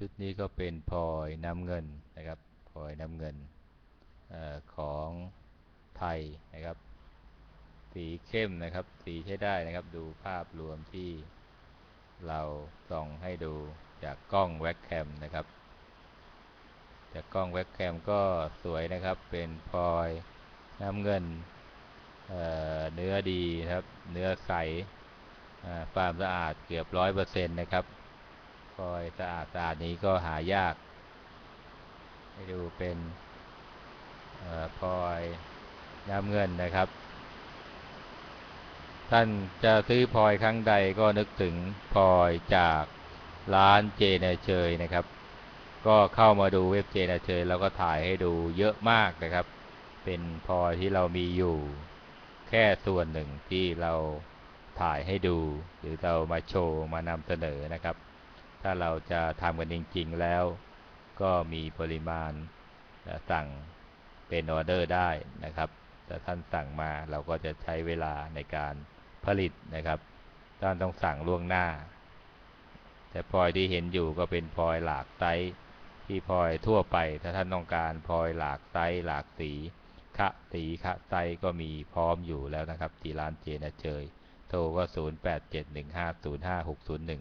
ชุดนี้ก็เป็นพลอยน้ำเงินนะครับพลอยน้ำเงินอของไทยนะครับ สีเข้มนะครับ สีใช้ได้นะครับ ดูภาพรวมที่เราส่องให้ดูจากกล้องแว็กแคมนะครับ จากกล้องแว็กแคมก็สวยนะครับ เป็นพลอยน้ำเงินเเนื้อดีครับ เนื้อใสความสะอาดเกือบร้อยเปอร์เซ็นต์นะครับ พลอยสะอาดสะอาดนี้ก็หายาก ให้ดูเป็นพลอยน้ำเงินนะครับ ท่านจะซื้อพลอยครั้งใดก็นึกถึงพลอยจากร้านเจเนเชยนะครับ ก็เข้ามาดูเว็บเจเนเชยแล้วก็ถ่ายให้ดูเยอะมากนะครับ เป็นพลอยที่เรามีอยู่ แค่ส่วนหนึ่งที่เราถ่ายให้ดู หรือเรามาโชว์มานำเสนอนะครับ ถ้าเราจะทำกันจริง ๆ แล้ว ก็มีปริมาณสั่งเป็นออเดอร์ได้นะครับแต่ท่านสั่งมาเราก็จะใช้เวลาในการผลิตนะครับ ท่านต้องสั่งล่วงหน้า แต่พลอยที่เห็นอยู่ก็เป็นพลอยหลากไซส์ที่พลอยทั่วไป ถ้าท่านต้องการพลอยหลากไซส์หลากสีคะสีคะไซส์ก็มีพร้อมอยู่แล้วนะครับ ที่ร้านเจนเจย โทรก็ 0871505601